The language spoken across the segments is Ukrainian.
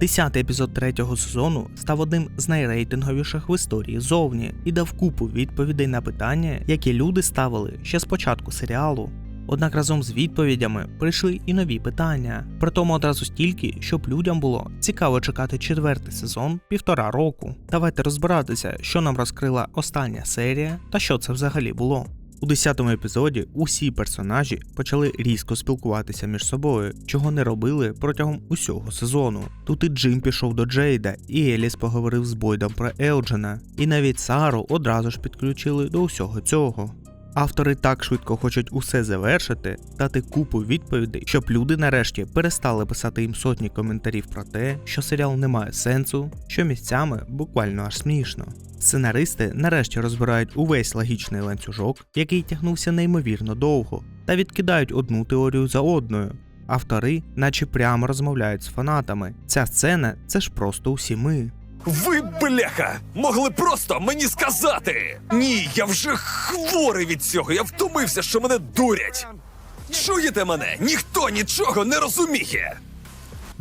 Десятий епізод третього сезону став одним з найрейтинговіших в історії зовні і дав купу відповідей на питання, які люди ставили ще з початку серіалу. Однак разом з відповідями прийшли і нові питання, притому одразу стільки, щоб людям було цікаво чекати четвертий сезон півтора року. Давайте розбиратися, що нам розкрила остання серія та що це взагалі було. У 10-му епізоді усі персонажі почали різко спілкуватися між собою, чого не робили протягом усього сезону. Тут і Джим пішов до Джейда, і Еліс поговорив з Бойдом про Елджена, і навіть Сару одразу ж підключили до усього цього. Автори так швидко хочуть усе завершити, дати купу відповідей, щоб люди нарешті перестали писати їм сотні коментарів про те, що серіал не має сенсу, що місцями буквально аж смішно. Сценаристи нарешті розбирають увесь логічний ланцюжок, який тягнувся неймовірно довго, та відкидають одну теорію за одною. Автори, наче прямо розмовляють з фанатами. Ця сцена це ж просто усі ми. Ви, бляха, могли просто мені сказати. Ні, я вже хворий від цього. Я втомився, що мене дурять. Чуєте мене? Ніхто нічого не розуміє.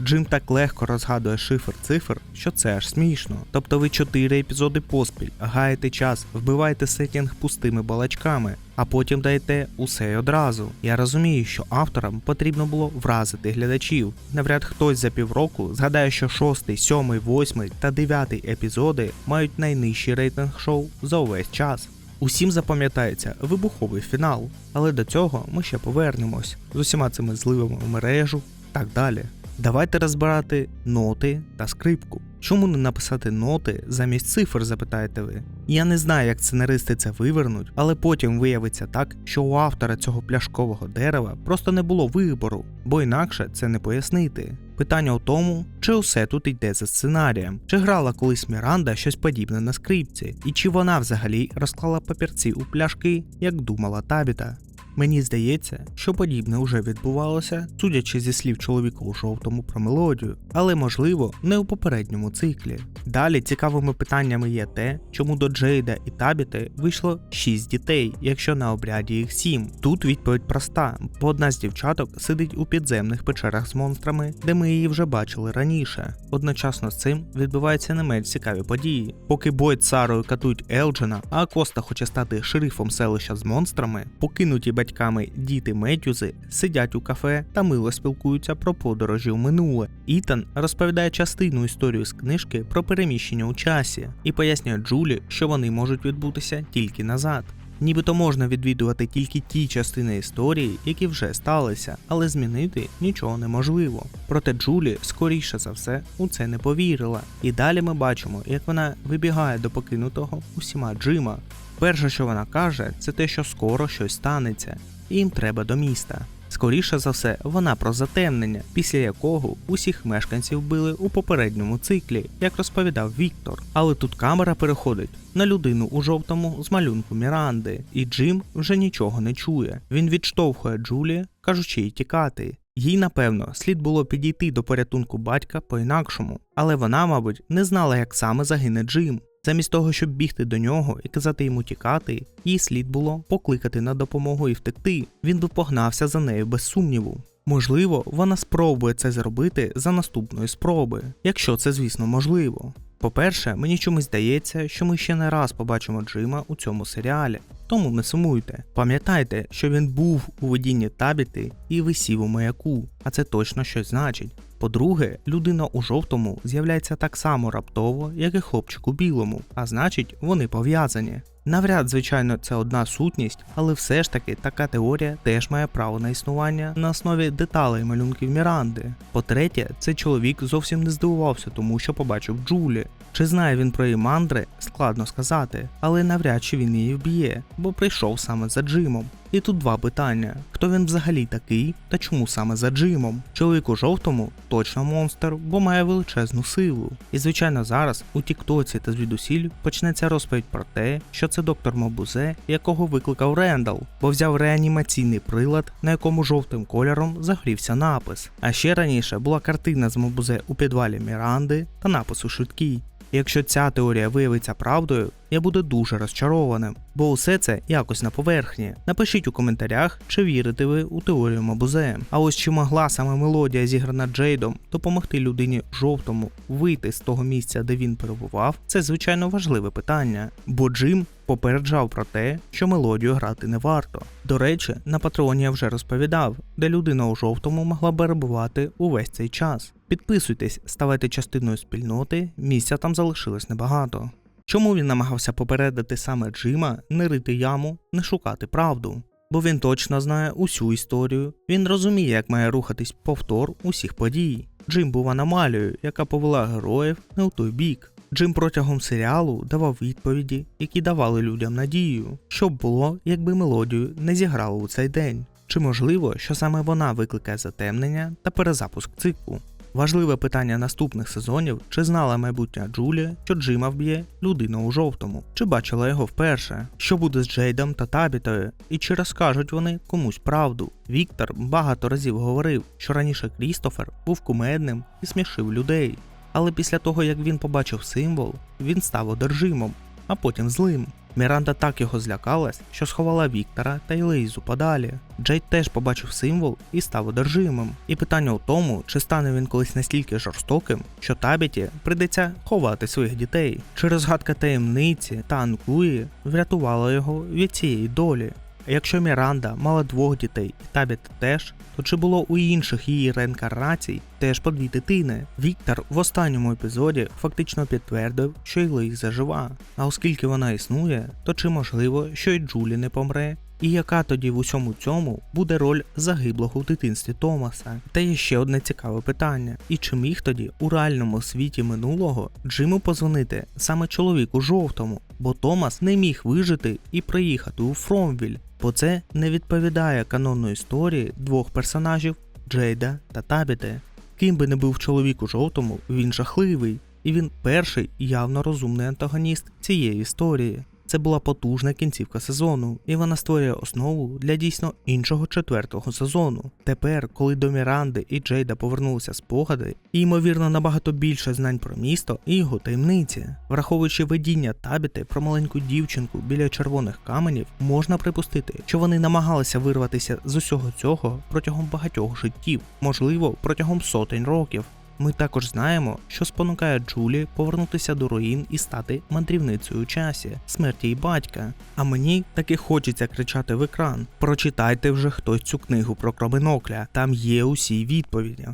Джим так легко розгадує шифр цифр, що це аж смішно. Тобто ви чотири епізоди поспіль, гаєте час, вбиваєте сетінг пустими балачками, а потім даєте усе й одразу. Я розумію, що авторам потрібно було вразити глядачів. Навряд хтось за півроку згадає, що шостий, сьомий, восьмий та дев'ятий епізоди мають найнижчий рейтинг шоу за увесь час. Усім запам'ятається вибуховий фінал, але до цього ми ще повернемось з усіма цими зливами в мережу так далі. Давайте розбирати ноти та скрипку. Чому не написати ноти замість цифр, запитаєте ви? Я не знаю, як сценаристи це вивернуть, але потім виявиться так, що у автора цього пляшкового дерева просто не було вибору, бо інакше це не пояснити. Питання у тому, чи усе тут йде за сценарієм, чи грала колись Міранда щось подібне на скрипці, і чи вона взагалі розклала папірці у пляшки, як думала Табіта. Мені здається, що подібне вже відбувалося, судячи зі слів чоловіка у жовтому про мелодію, але можливо не у попередньому циклі. Далі цікавими питаннями є те, чому до Джейда і Табіти вийшло 6 дітей, якщо на обряді їх 7. Тут відповідь проста, бо одна з дівчаток сидить у підземних печерах з монстрами, де ми її вже бачили раніше. Одночасно з цим відбуваються не менш цікаві події. Поки Бойд з Сарою катують Елджена, а Коста хоче стати шерифом селища з монстрами, покинуті батьками діти Меттюзи сидять у кафе та мило спілкуються про подорожі в минуле. Ітан розповідає частину історію з книжки про переміщення у часі і пояснює Джулі, що вони можуть відбутися тільки назад. Нібито можна відвідувати тільки ті частини історії, які вже сталися, але змінити нічого неможливо. Проте Джулі, скоріше за все, у це не повірила. І далі ми бачимо, як вона вибігає до покинутого усіма Джима. Перше, що вона каже, це те, що скоро щось станеться, і їм треба до міста. Скоріше за все, вона про затемнення, після якого усіх мешканців били у попередньому циклі, як розповідав Віктор. Але тут камера переходить на людину у жовтому з малюнку Міранди, і Джим вже нічого не чує. Він відштовхує Джулі, кажучи їй тікати. Їй, напевно, слід було підійти до порятунку батька по-інакшому, але вона, мабуть, не знала, як саме загине Джим. Замість того, щоб бігти до нього і казати йому тікати, їй слід було покликати на допомогу і втекти. Він би погнався за нею без сумніву. Можливо, вона спробує це зробити за наступної спроби, якщо це, звісно, можливо. По-перше, мені чомусь здається, що ми ще не раз побачимо Джима у цьому серіалі, тому не сумуйте. Пам'ятайте, що він був у видінні табіти і висів у маяку, а це точно щось значить. По-друге, людина у жовтому з'являється так само раптово, як і хлопчик у білому, а значить, вони пов'язані. Навряд, звичайно, це одна сутність, але все ж таки така теорія теж має право на існування на основі деталей малюнків Міранди. По-третє, цей чоловік зовсім не здивувався тому, що побачив Джулі. Чи знає він про її мандри, складно сказати, але навряд чи він її вб'є, бо прийшов саме за Джимом. І тут два питання: хто він взагалі такий та чому саме за Джимом? Чоловік у жовтому точно монстр, бо має величезну силу. І звичайно, зараз у Тіктоці та звідусіль почнеться розповідь про те, що це доктор Мобузе, якого викликав Рендал, бо взяв реанімаційний прилад, на якому жовтим кольором загрівся напис. А ще раніше була картина з Мобузе у підвалі Міранди та напису швидкий. І Якщо ця теорія виявиться правдою, я буду дуже розчарованим, бо усе це якось на поверхні. Напишіть у коментарях, чи вірите ви у теорію Мабузе. А ось чи могла саме мелодія, зіграна Джейдом, допомогти людині жовтому вийти з того місця, де він перебував, це звичайно важливе питання, бо Джим попереджав про те, що мелодію грати не варто. До речі, на патреоні я вже розповідав, де людина у жовтому могла перебувати увесь цей час. Підписуйтесь, ставайте частиною спільноти, місця там залишилось небагато. Чому він намагався попередити саме Джима не рити яму, не шукати правду? Бо він точно знає усю історію, він розуміє, як має рухатись повтор усіх подій. Джим був аномалією, яка повела героїв не у той бік. Джим протягом серіалу давав відповіді, які давали людям надію, що б було, якби мелодію не зіграли у цей день. Чи можливо, що саме вона викликає затемнення та перезапуск циклу? Важливе питання наступних сезонів: чи знала майбутня Джулія, що Джима вб'є людина у жовтому, чи бачила його вперше, що буде з Джейдом та Табітою, і чи розкажуть вони комусь правду. Віктор багато разів говорив, що раніше Крістофер був кумедним і смішив людей. Але після того, як він побачив символ, він став одержимим, а потім злим. Міранда так його злякалась, що сховала Віктора та Елейзу подалі. Джейд теж побачив символ і став одержимим. І питання у тому, чи стане він колись настільки жорстоким, що Табіті прийдеться ховати своїх дітей. Чи розгадка таємниці та анклуї врятувала його від цієї долі. Якщо Міранда мала двох дітей і Табіт теж, то чи було у інших її реінкарнацій теж по дві дитини? Віктор в останньому епізоді фактично підтвердив, що Елейза жива. А оскільки вона існує, то чи можливо, що й Джулі не помре? І яка тоді в усьому цьому буде роль загиблого в дитинстві Томаса? Та є ще одне цікаве питання: і чи міг тоді у реальному світі минулого Джиму позвонити саме чоловіку жовтому? Бо Томас не міг вижити і приїхати у Фромвіль, бо це не відповідає канонної історії двох персонажів Джейда та Табіте. Ким би не був чоловік у жовтому, він жахливий, і він перший явно розумний антагоніст цієї історії. Це була потужна кінцівка сезону, і вона створює основу для дійсно іншого четвертого сезону. Тепер, коли до Міранди і Джейда повернулися спогади, і ймовірно набагато більше знань про місто і його таємниці, враховуючи видіння табіти про маленьку дівчинку біля червоних каменів, можна припустити, що вони намагалися вирватися з усього цього протягом багатьох життів, можливо, протягом сотень років. Ми також знаємо, що спонукає Джулі повернутися до руїн і стати мандрівницею у часі, смерті її батька. А мені таки хочеться кричати в екран: прочитайте вже хтось цю книгу про Кроминокля, там є усі відповіді.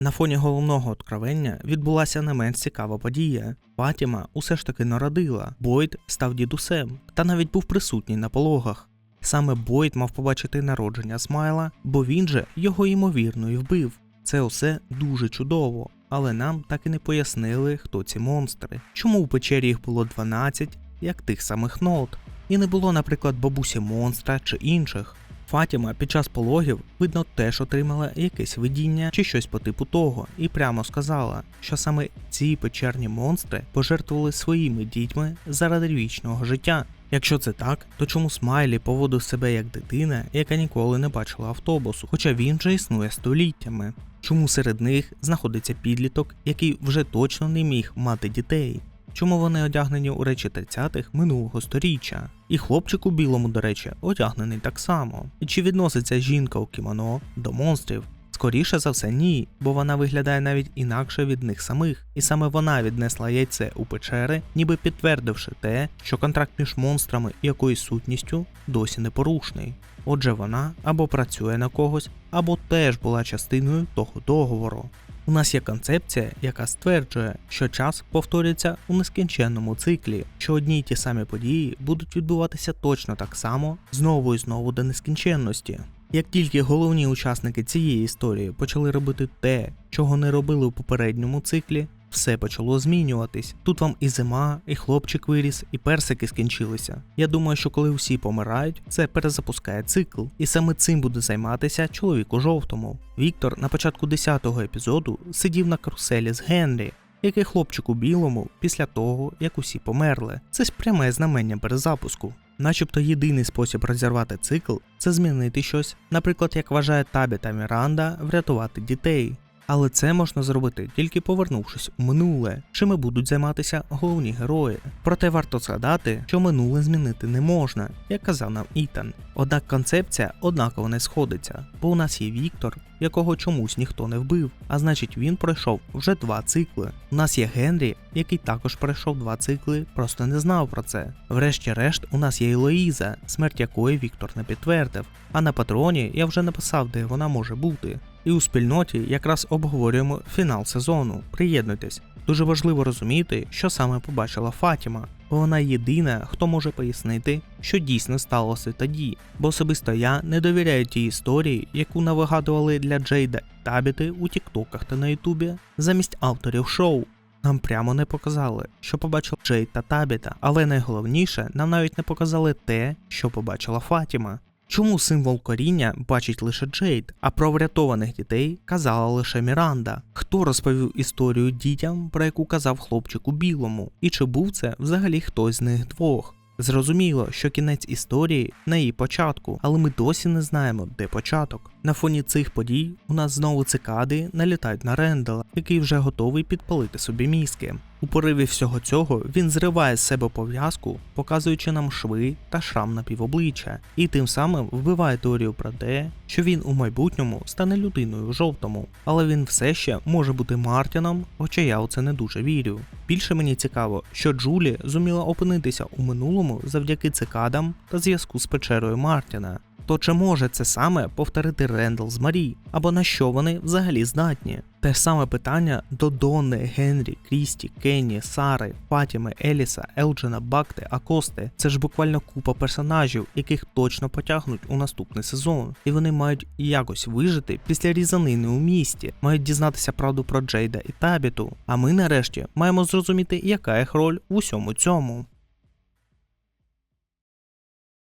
На фоні головного откровення відбулася не менш цікава подія. Фатіма усе ж таки народила, Бойд став дідусем та навіть був присутній на пологах. Саме Бойд мав побачити народження Смайла, бо він же його ймовірно і вбив. Це усе дуже чудово, але нам так і не пояснили, хто ці монстри, чому в печері їх було 12, як тих самих нот, і не було, наприклад, бабусі монстра чи інших. Фатіма під час пологів, видно, теж отримала якесь видіння чи щось по типу того, і прямо сказала, що саме ці печерні монстри пожертвували своїми дітьми заради вічного життя. Якщо це так, то чому Смайлі поводив себе як дитина, яка ніколи не бачила автобусу, хоча він же існує століттями? Чому серед них знаходиться підліток, який вже точно не міг мати дітей? Чому вони одягнені у речі 30-х минулого сторіччя? І хлопчик у білому, до речі, одягнений так само. І чи відноситься жінка у кімоно до монстрів? Скоріше за все, ні, бо вона виглядає навіть інакше від них самих, і саме вона віднесла яйце у печери, ніби підтвердивши те, що контракт між монстрами і якоюсь сутністю досі непорушний. Отже, вона або працює на когось, або теж була частиною того договору. У нас є концепція, яка стверджує, що час повторюється у нескінченному циклі, що одні й ті самі події будуть відбуватися точно так само знову і знову до нескінченності. Як тільки головні учасники цієї історії почали робити те, чого не робили у попередньому циклі, все почало змінюватись. Тут вам і зима, і хлопчик виріс, і персики скінчилися. Я думаю, що коли всі помирають, це перезапускає цикл, і саме цим буде займатися чоловік у жовтому. Віктор на початку 10-го епізоду сидів на каруселі з Генрі. Який хлопчик у білому після того, як усі померли, це ж пряме знамення перезапуску. Начебто єдиний спосіб розірвати цикл це змінити щось, наприклад, як вважає Табі та Міранда, врятувати дітей. Але це можна зробити тільки повернувшись у минуле, чими будуть займатися головні герої. Проте варто згадати, що минуле змінити не можна, як казав нам Ітан. Однак концепція однаково не сходиться, бо у нас є Віктор, якого чомусь ніхто не вбив, а значить він пройшов вже два цикли. У нас є Генрі, який також пройшов два цикли, просто не знав про це. Врешті-решт, у нас є Елоїза, смерть якої Віктор не підтвердив. А на патроні я вже написав, де вона може бути. І у спільноті якраз обговорюємо фінал сезону. Приєднуйтесь. Дуже важливо розуміти, що саме побачила Фатіма, бо вона єдина, хто може пояснити, що дійсно сталося тоді. Бо особисто я не довіряю тій історії, яку навигадували для Джейда Табіти у Тіктоках та на Ютубі, замість авторів шоу. Нам прямо не показали, що побачив Джейд та Табіта, але найголовніше, нам навіть не показали те, що побачила Фатіма. Чому символ коріння бачить лише Джейд, а про врятованих дітей казала лише Міранда? Хто розповів історію дітям, про яку казав хлопчик у білому? І чи був це взагалі хтось з них двох? Зрозуміло, що кінець історії на її початку, але ми досі не знаємо, де початок. На фоні цих подій у нас знову цикади налітають на Рендела, який вже готовий підпалити собі мізки. У пориві всього цього він зриває з себе пов'язку, показуючи нам шви та шрам на півобличчя, і тим самим вбиває теорію про те, що він у майбутньому стане людиною в жовтому, але він все ще може бути Мартіном, хоча я у це не дуже вірю. Більше мені цікаво, що Джулі зуміла опинитися у минулому завдяки цикадам та зв'язку з печерою Мартіна. То чи може це саме повторити Рендл з Марі, або на що вони взагалі здатні? Те ж саме питання до Донни, Генрі, Крісті, Кенні, Сари, Фатіми, Еліса, Елджена, Бакти, Акости. Це ж буквально купа персонажів, яких точно потягнуть у наступний сезон, і вони мають якось вижити після різанини у місті, мають дізнатися правду про Джейда і Табіту. А ми нарешті маємо зрозуміти, яка їх роль в усьому цьому.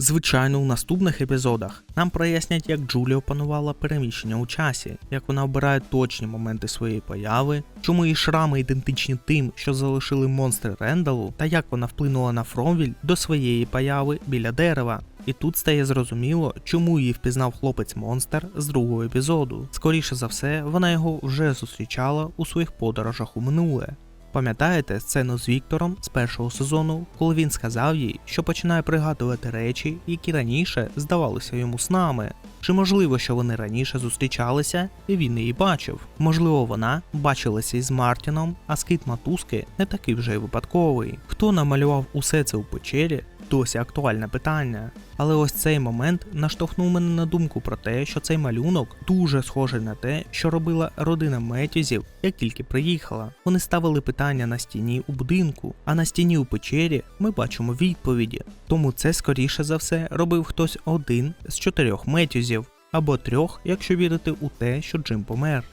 Звичайно, у наступних епізодах нам прояснять, як Джулі опанувала переміщення у часі, як вона обирає точні моменти своєї появи, чому її шрами ідентичні тим, що залишили монстри Рендалу, та як вона вплинула на Фромвіль до своєї появи біля дерева. І тут стає зрозуміло, чому її впізнав хлопець монстр з другого епізоду. Скоріше за все, вона його вже зустрічала у своїх подорожах у минуле. Пам'ятаєте сцену з Віктором з першого сезону, коли він сказав їй, що починає пригадувати речі, які раніше здавалися йому снами? Чи можливо, що вони раніше зустрічалися і він її бачив? Можливо, вона бачилася із Мартіном, а скит матузки не такий вже й випадковий. Хто намалював усе це у печері? Досі актуальне питання. Але ось цей момент наштовхнув мене на думку про те, що цей малюнок дуже схожий на те, що робила родина Метюзів, як тільки приїхала. Вони ставили питання на стіні у будинку, а на стіні у печері ми бачимо відповіді. Тому це скоріше за все робив хтось один з чотирьох Метюзів, або трьох, якщо вірити у те, що Джим помер.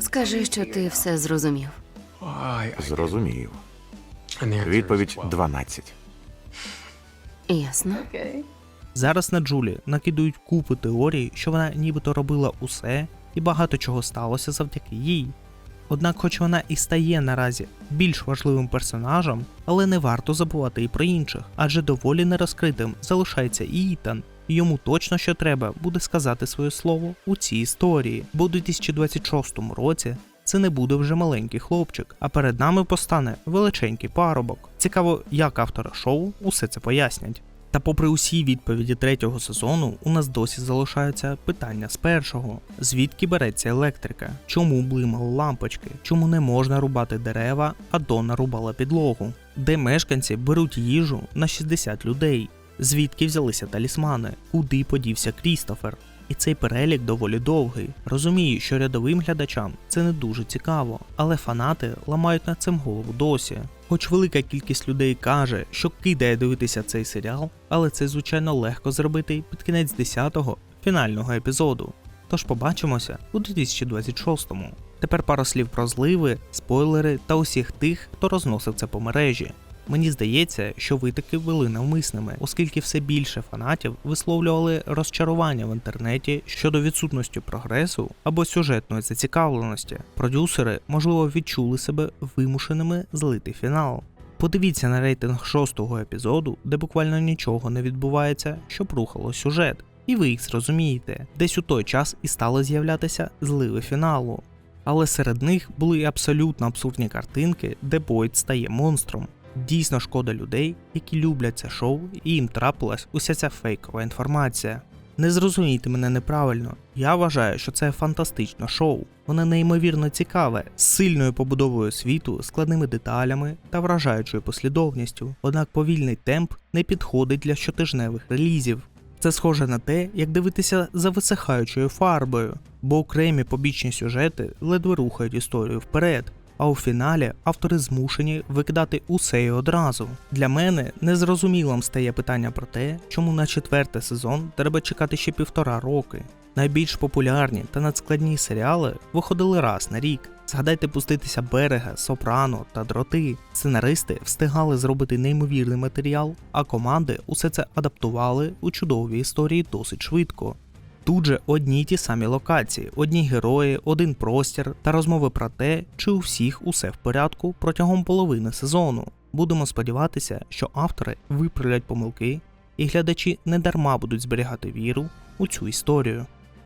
Скажи, що ти все зрозумів. Зрозумів. Відповідь 12. Ясно. Зараз на Джулі накидують купу теорій, що вона нібито робила усе, і багато чого сталося завдяки їй. Однак, хоч вона і стає наразі більш важливим персонажем, але не варто забувати і про інших, адже доволі нерозкритим залишається і Ітан. і Йому точно що треба буде сказати своє слово у цій історії, бо у 2026 році це не буде вже маленький хлопчик, а перед нами постане величенький парубок. Цікаво, як автори шоу усе це пояснять. Та попри усі відповіді третього сезону, у нас досі залишаються питання з першого: звідки береться електрика? Чому блимали лампочки? Чому не можна рубати дерева, а Дона рубала підлогу? Де мешканці беруть їжу на 60 людей? Звідки взялися талісмани? Куди подівся Крістофер? І цей перелік доволі довгий. Розумію, що рядовим глядачам це не дуже цікаво, але фанати ламають над цим голову досі. Хоч велика кількість людей каже, що кидає дивитися цей серіал, але це звичайно легко зробити під кінець 10-го фінального епізоду. Тож побачимося у 2026-му. Тепер пару слів про зливи, спойлери та усіх тих, хто розносив це по мережі. Мені здається, що ви таки були навмисними, оскільки все більше фанатів висловлювали розчарування в інтернеті щодо відсутності прогресу або сюжетної зацікавленості. Продюсери, можливо, відчули себе вимушеними злити фінал. Подивіться на рейтинг шостого епізоду, де буквально нічого не відбувається, щоб рухало сюжет, і ви їх зрозумієте. Десь у той час і стали з'являтися зливи фіналу. Але серед них були абсолютно абсурдні картинки, де Бойд стає монстром. Дійсно шкода людей, які люблять це шоу, і їм трапилась уся ця фейкова інформація. Не зрозумійте мене неправильно. Я вважаю, що це фантастичне шоу. Воно неймовірно цікаве, з сильною побудовою світу, складними деталями та вражаючою послідовністю. Однак повільний темп не підходить для щотижневих релізів. Це схоже на те, як дивитися за висихаючою фарбою, бо окремі побічні сюжети ледве рухають історію вперед. А у фіналі автори змушені викидати усе і одразу. Для мене незрозумілим стає питання про те, чому на четвертий сезон треба чекати ще півтора роки. Найбільш популярні та надскладні серіали виходили раз на рік. Згадайте пуститися берега, сопрано та дроти. Сценаристи встигали зробити неймовірний матеріал, а команди усе це адаптували у чудові історії досить швидко. Тут же одні й ті самі локації, одні герої, один простір та розмови про те, чи у всіх усе в порядку протягом половини сезону. Будемо сподіватися, що автори виправлять помилки, і глядачі не дарма будуть зберігати віру у цю історію.